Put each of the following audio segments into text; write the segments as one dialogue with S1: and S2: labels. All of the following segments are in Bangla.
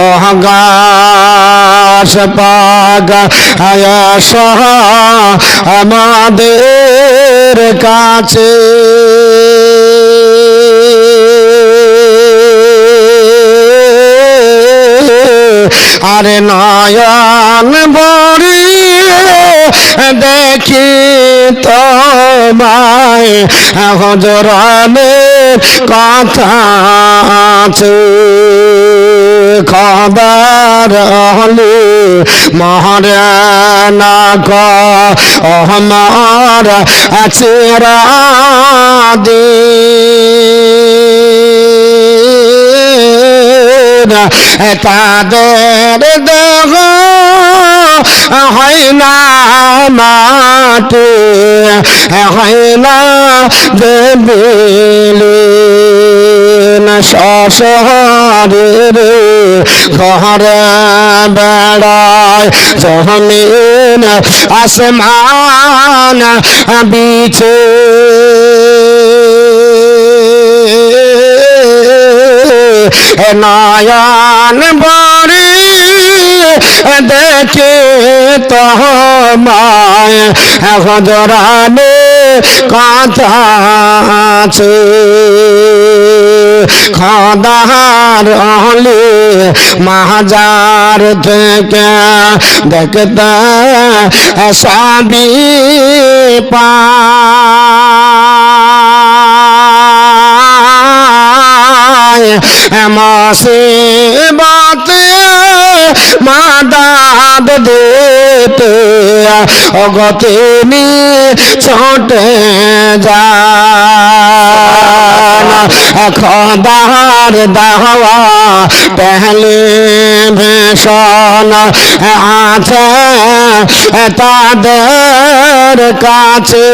S1: অহগাস পাগ আয়াস আমাদের কাছে। আরে নয়ন বড়ি দেখি তোমায় হজরানের কথা আছে। খবর হলে মহারানা ক আমার চেরা দে তাদের দেহ হয় না মাটি হয় না দেবিলে শহরের ঘরে বেড়ায়। জমিন আসমান বিছে। নয়ন বড়ি দেখে তোমায়। হজরানে কথা আছে খদার হলে মাহাজার থেকে দেখতে সবই পায় মাসে বাতে মাদাদ দিতে অগতে নি ছোটে যান খদার দাওয়া, পহলে ভীষণ আছে তাদের কাছে।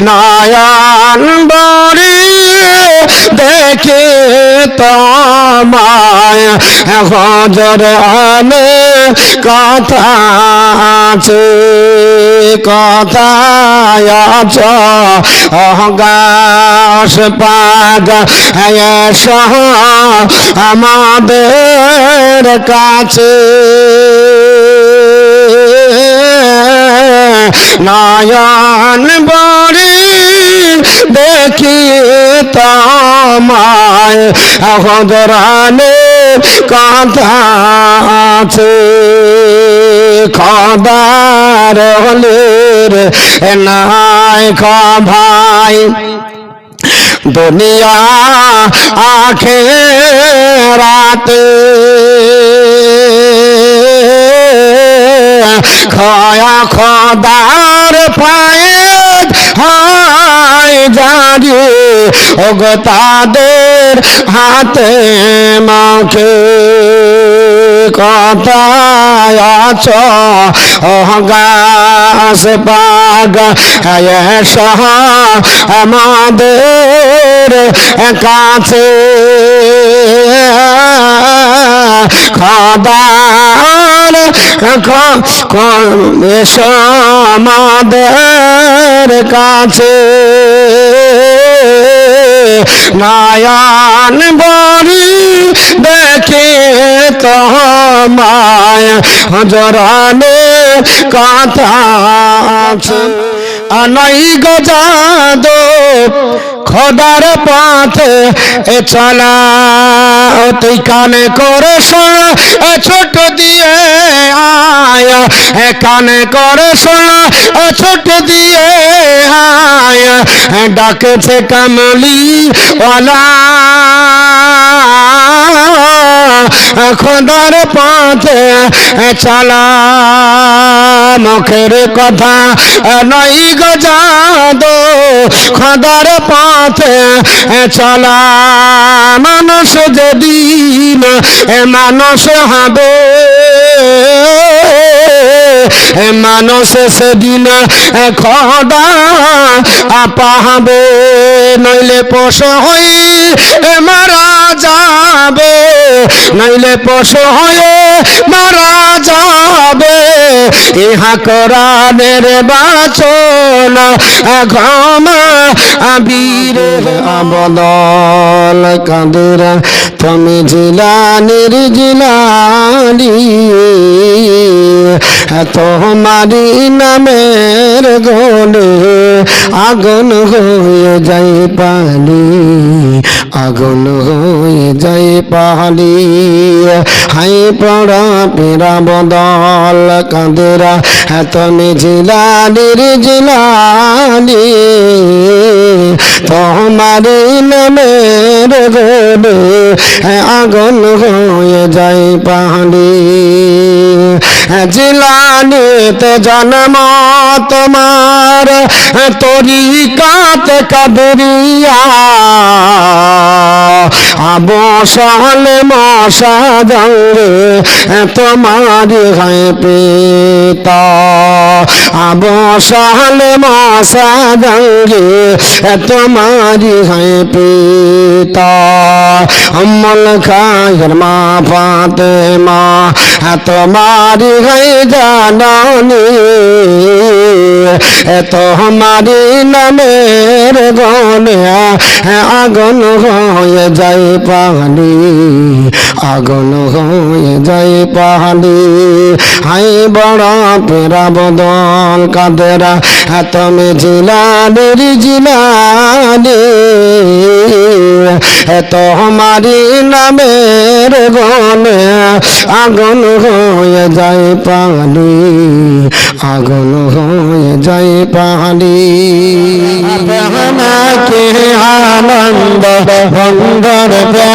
S1: নয়ন বড়ি দেখে তোমায় হজর কথা আছে কথায় আছ। পাগ আমাদের কাছে। নয়ন বড়ি দেখি তোমায়। হদরানে কথা আছে খদার নাই খ ভাই। দুনিয়া আখে রাতে খদার পায়ে হাই জারি ওগ তাদের হাতে মাখে। কথায় আছ? অহগাস পাগ সহ আমাদের কাছে। খদার এসো আমাদের কাছে নয়ন বড়ি দেখে তোমায় হজরানে কথা আছে। আনাই গজাদ খোদার পথে এ চলা। তুই কানে করে শোনা ছোট দিয়ে আয়া। কানে করে শোনা ছোট দিয়ে আয়া। ডাকেছে কামলি ওয়ালা। খোদার পথে চলা। মুখের কথা নই গজাদ খোদার পথে চলা। মানুষ যেদিন এ মানুষ হবে মানুষ সেদিন খদা পাহাবে নইলে পশু হই মারা নইলে পশু হয়ে মারা যাবে। ইহা কোরআনের বাচন ঘমা বীরে আবদল কাদের তুমি জিলানির জিলানি তোমারি নামের গলে আগুন হয়ে যায় পানি আগুন হয়ে যায় পানি হাই পড়া পেরা বদল, কাঁদেরা তুমি জিলানির জিলানি তোমার নামের গলে আগুন হয়ে যায় পাহাড়ি। জিলানিতে জন্ম তোমার তরিকাতে কাদরিয়া। আবসল মশা জঙ্গে তোমার হয় পিতা। আবসল মশা জঙ্গে তোমার হয় পিতা। অমল খায়ের মা ফাতে মা তোমার হয় জাননি তোমারি নামের গনে আগুন হয়ে যায় পাহাড়ি আগুন হয়ে যায় পাহাড়ি হাই বড় পেরা বদল কাদেরা তুমি জিলানির জিলানি তোমারি নামের গনে আগুন হয়ে যায় পাহাড়ি আগুন হয়ে যায় পাহাড়ি কে আনন্দ, বন্ধর কে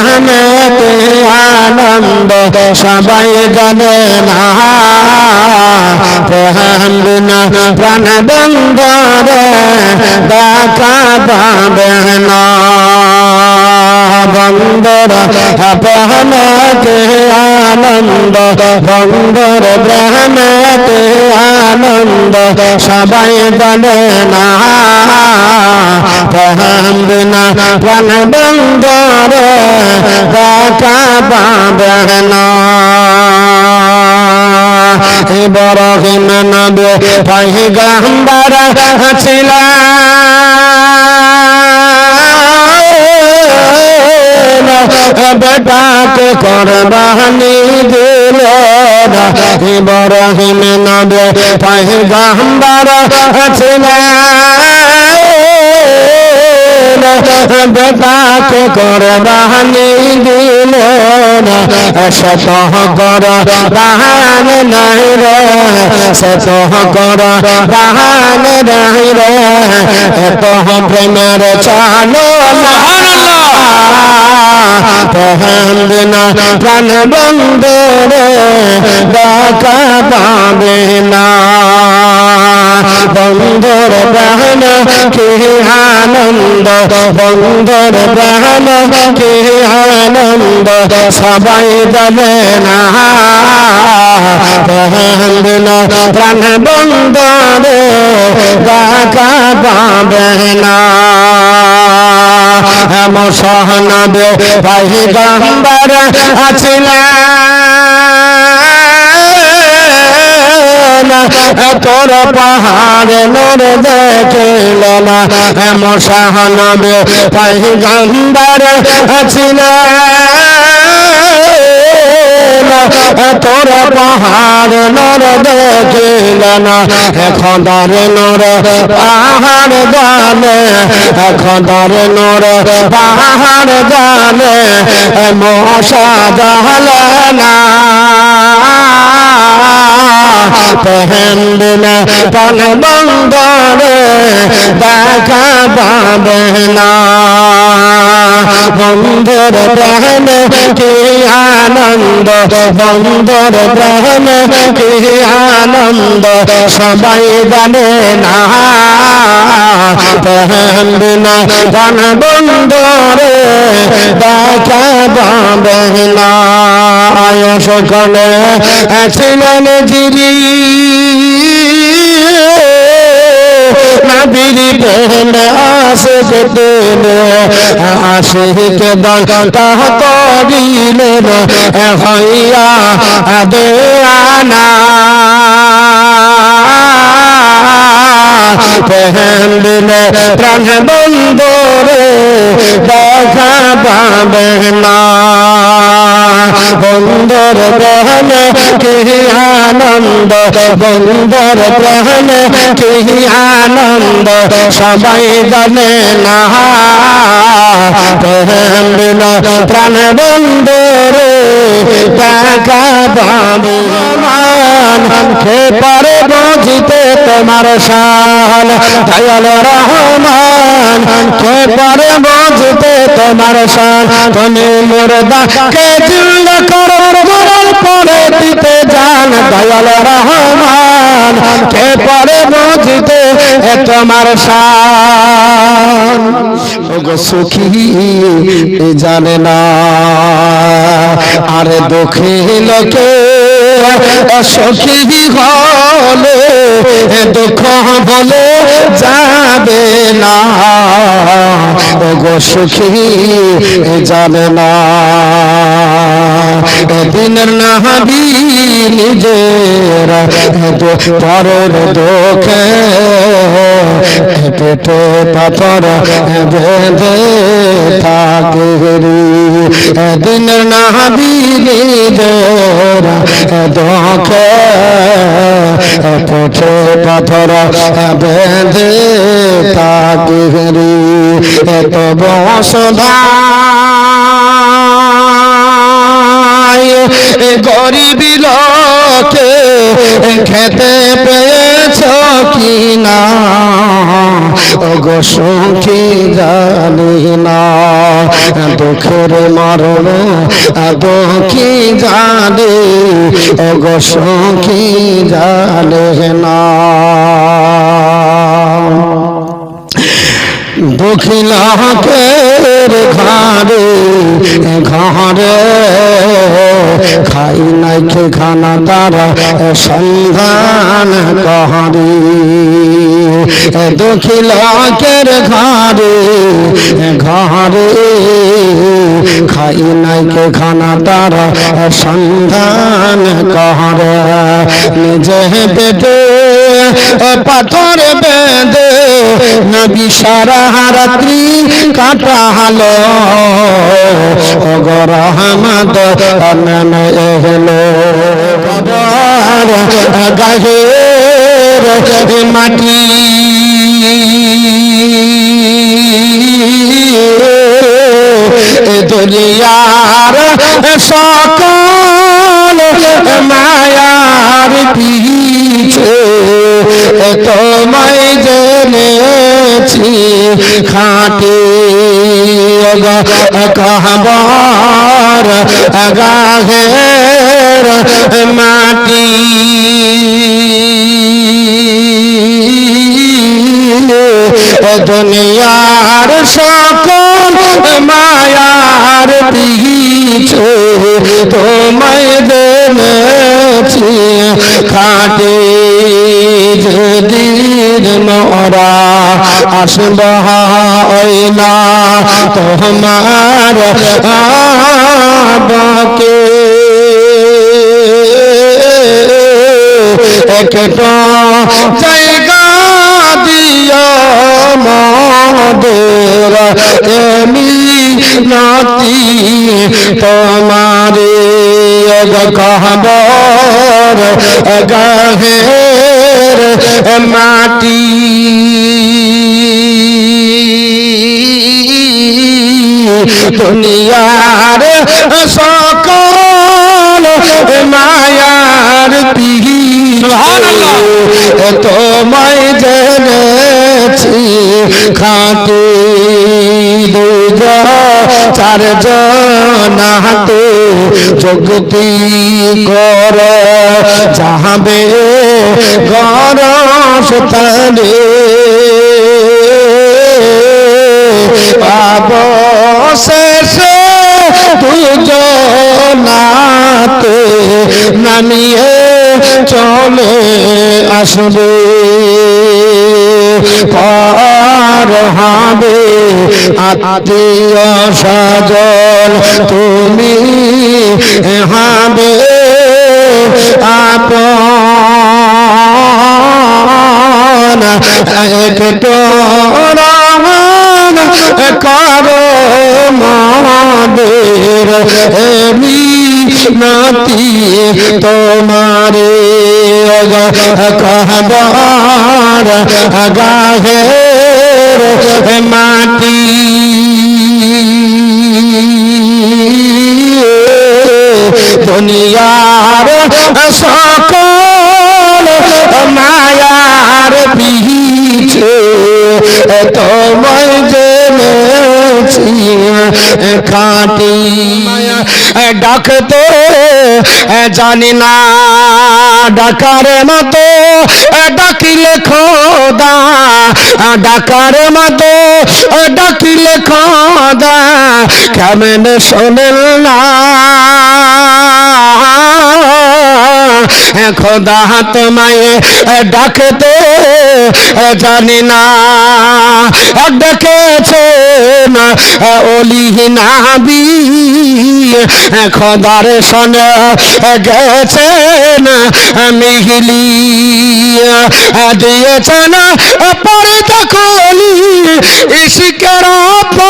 S1: আনন্দ, সবাই জানে না। না প্রাণ বন্ধরে দেখা পাবে না। বন্দর প্রাণকে আনন্দ, বন্দর প্রাণকে আনন্দ, সবাই জানে না, বন্দরে না। বরহিম নবে পৈগম্বর ছিলেন বেটাকে করবানি দিল ইব্রাহিম নবে পৈগম্বর ছিলেন। বেটাকে করবানি দিল শত কর বাহান নাই রে। শত কর বাহান নাই রে। এত প্রেমের চালো না প্রাণ বন্ধরে ডাকা পাবে না বন্ধর প্রাণ, কে আনন্দ? বন্ধর প্রাণ, কে আনন্দ? সবাই জানে না। প্রাণ না প্রাণ বন্ধরে ডাকা পাবে না এমন সহনবে ভাই গম্বর আছিলেন। তোর পাহাড় নোর দেখিল না এমন সহনবে ভাই গম্বর আছিলেন। তোর পাহাড় নর দেখিল না এখন দরে নর পাহাড় জানে এখন দরে নর পাহাড় জানে মশা জালে না পেহেন্দিনে পান বন্দরে দেখা পাবে না বন্ধুর প্রাণ কি আনন্দ? বন্ধুর প্রাণ কি আনন্দ? সবাই জানে না। পেহেন্দিনে পান বন্দরে দেখা পাবে না। আয়স কলে ছিলেন নবীর প্রেম আসে পেতেন আসে কে দল তাহ করিলেন হইয়া দে প্রেম দিলে প্রাণ বন্ধরে দেখা পাবে না। বন্ধর প্রাণে কি আনন্দ? প্রাণে কি আনন্দ? সবাই জানে না। প্রাণ বন্ধরে দেখা পাবে কে পারে বুঝিতে তোমার শান দয়াল রহমান কে পারে বুঝিতে তোমার শান তুমি মুর্দা কে জিন্দা করো মরণ পরে দিতে জান দয়াল রহমান কে পারে বুঝিতে তোমার শান ওগো সুখী জানে না, আরে দুঃখী লোকে সখী হলে দুঃখ বলে যাবে না। গো সুখী জানে না। দিনের নাহাবি নিজের পরের দুঃখে পেটে পাথর বেঁধে থাকে দিনের নাহাবি নিজের দুঃখে পেটে পাথর বেঁধে থাকে এত বসদা গরিবি লোকে খেতে পেয়েছ কি না গো সুখী জানি না। দুঃখের মরণ দুঃখী জানে। গো সুখী জানে না। ঘরে ঘরে খাই নাই খে খানা তারা সন্ধান কহারি দক্ষিণাকের ঘরে ঘরে খাই নাইকে খানা তারা সন্ধান কহারে নিজে পেটে পাথর বেঁধে নবী সারা রাত্রি কাটালো। অগর আহমদ নেমে এলো। গাহের মাটি। দুনিয়ার সকল পিছে তোমায় জেনেছি খাটে কহবার গাহের মাটি। দুনিয়ার সকল মায়ার পিছে তোমায় দেনেছি। খাটে যেদিন মরা আসব না তোমার আবাকে। একটা জায়গা দিও মদের এমি নাতি তোমারে গাহের মাটি। দুনিয়ার সকল মায়ার পিহি তোমায় জেনেছি খাটি। চার জনাতে জগতি কর যাহাবে গর সতানে পাব শেষে দুজনাতে নামিয়ে চলে আসবে। পার হবে আত্মীয় সাজল তুমি হবে আপন। একটু করো মাদের এমি নাতি তোমারে। কহবার গাহের মাটি দুনিয়ার সকল মায়ার পিছে তোমায় জেনেছি খাটি ডাকতে জানি না ডাকার মতো ডাকিলে খোদা ডাকার মতো ডাকিলে খোদা, কেমন শোনেন না? খোদা তোমায় ডাকতে জানি না। ডেকেছে না অলি নাবি। খোদার সনে গেছেন মিহিলি। দিয়েছেন পরে তখনই ইশিকের না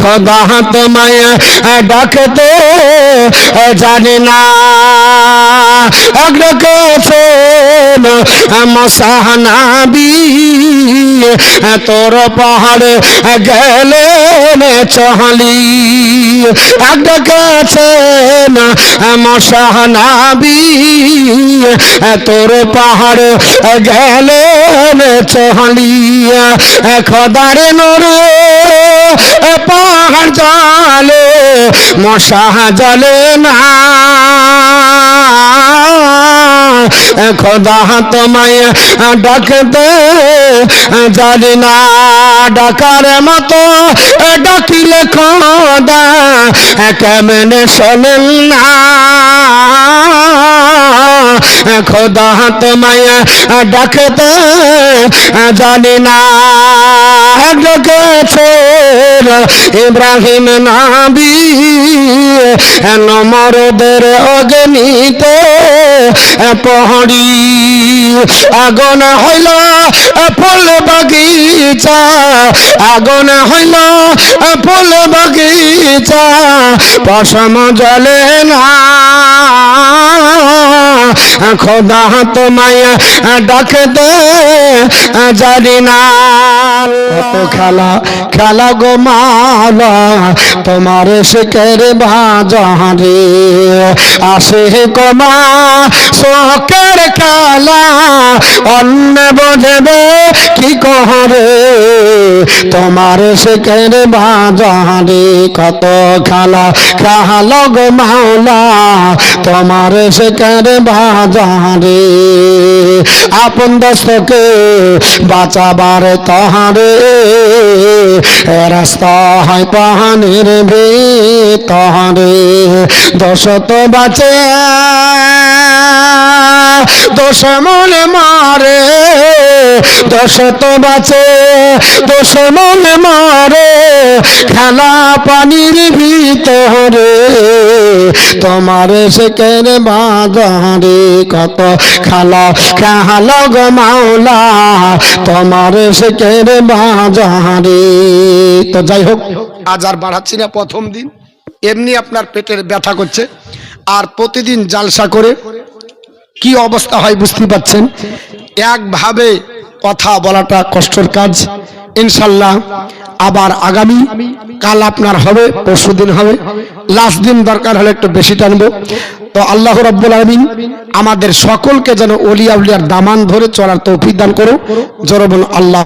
S1: খোদা তোমায় ডাকতে জানি না। অগ্রগেছেন মশাহানাবি তোর পাহাড়ে গেলেন চহলি। অগ্রগেছেন মশাহানাবি তোর পাহাড়ে গেলেন চহলি। খোদার নোরে পাহাড় জলে, মশা জলে না। খোদা তোমায় ডাকতে জানি না ডাকার মতো ডাকিলে খোদা কেমনে শোনেন না। খোদা তোমায় ডাকতে জানি না ডেকেছেন ইব্রাহিম নাবি, নমরদের অগ্নিতে পহড়ি। আগুন হইল ফুল বাগিচা। আগুন হইল ফুল বাগিচা। পশম জলে না। খোদা তোমায় ডাকতে জানি না। কত খেলা খেলা গো মালা, তোমার শেখের বাজারে। আসে কমা শোকের খেলা, অন্য বোঝবে কি কহরে তোমার শেখের বাজারে কত খেলা খেলা গো মাওলা তোমার শেখের বাজারে আপন দোস্তকে বাঁচাবার তাহারে। রাস্তা হয় পাহানের বে তাহারে দশত বাঁচে। দোষ মনে মারে দশত বাঁচে, দোষ মনে মারে। খেলা পানির ভিতরে, তোমার সেকের বাজারে কত খালা খালা গো মাওলা, তোমার সেকের বাজারে তো যাই হোক, আজ আর বাড়াচ্ছি না প্রথম দিন, এমনি আপনার পেটের ব্যথা করছে, আর প্রতিদিন জালসা করে কি অবস্থা হয় বুঝতে পারছেন? একভাবে কথা বলাটা কষ্টর কাজ। ইনশাল্লাহ আবার আগামী কাল আপনার হবে, পরশু দিন হবে। লাস্ট দিন দরকার হলে একটু বেশি টানব। তো আল্লাহ রব্বুল আলমিন আমাদের সকলকে যেন অলিয়া উলিয়ার দামান ধরে চলার তৌফিক দান করো জরবুল আল্লাহ